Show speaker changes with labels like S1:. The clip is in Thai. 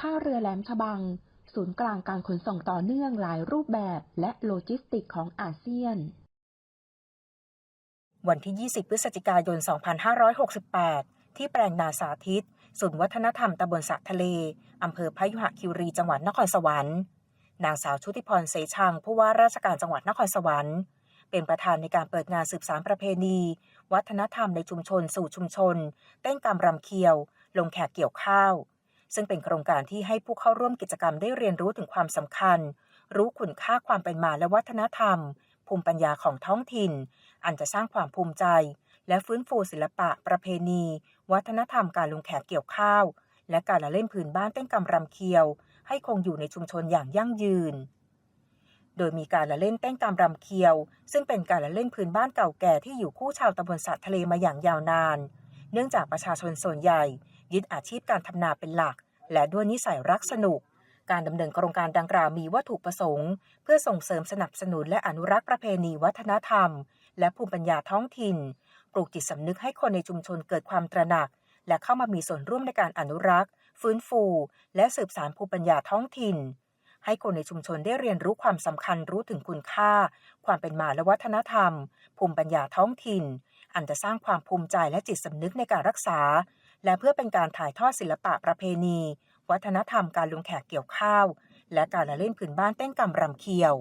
S1: ท่าเรือแหลมฉบัง ศูนย์กลางการขนส่งต่อเนื่องหลายรูปแบบและโลจิสติกของอาเซียน
S2: วันที่ 20 พฤศจิกายน 2568 ที่แปลงนาสาธิต ศูนย์วัฒนธรรมตำบลสระทะเล อำเภอพยุหคิรี จังหวัดนครสวรรค์นางสาวชุติพรเสชังผู้ว่าราชการจังหวัดนครสวรรค์เป็นประธานในการเปิดงานสืบสานประเพณี วัฒนธรรมในชุมชนสู่ชุมชน เต้นกำรำเคียว ลงแขกเกี่ยวข้าว ซึ่งเป็นโครงการที่ให้ผู้เข้าร่วมกิจกรรมได้เรียนรู้ถึงความสำคัญ รู้คุณค่าความเป็นมาและวัฒนธรรม ภูมิปัญญาของท้องถิ่น อันจะสร้างความภูมิใจ และฟื้นฟูศิลปะ ประเพณี วัฒนธรรมการลงแขกเกี่ยวข้าว และการละเล่นพื้นบ้านเต้นกำรำเคียว ให้คงอยู่ในชุมชนอย่างยั่งยืนโดยมีการละเล่นเต้นกำรำเคียว ซึ่งเป็นการละเล่นพื้นบ้านเก่าแก่ที่อยู่คู่ชาวตำบลสัตว์ทะเลมาอย่างยาวนาน เนื่องจากประชาชนส่วนใหญ่ ยึดอาชีพการทำนาเป็นหลัก และด้วยนิสัยรักสนุก การดำเนินโครงการดังกล่าวมีวัตถุประสงค์ เพื่อส่งเสริมสนับสนุนและอนุรักษ์ประเพณีวัฒนธรรม และภูมิปัญญาท้องถิ่น ปลูกจิตสำนึกให้คนในชุมชนเกิดความตระหนัก และเข้ามามีส่วนร่วมในการอนุรักษ์ ฟื้นฟู และสืบสานภูมิปัญญาท้องถิ่นให้คนในชุมชนได้เรียนรู้ความสำคัญรู้ถึงคุณค่า ความเป็นมาและวัฒนธรรม ภูมิปัญญาท้องถิ่น อันจะสร้างความภูมิใจและจิตสำนึกในการรักษา และเพื่อเป็นการถ่ายทอดศิลปะประเพณี วัฒนธรรมการลงแขกเกี่ยวข้าว และการละเล่นพื้นบ้านเต้นกำรำเคียว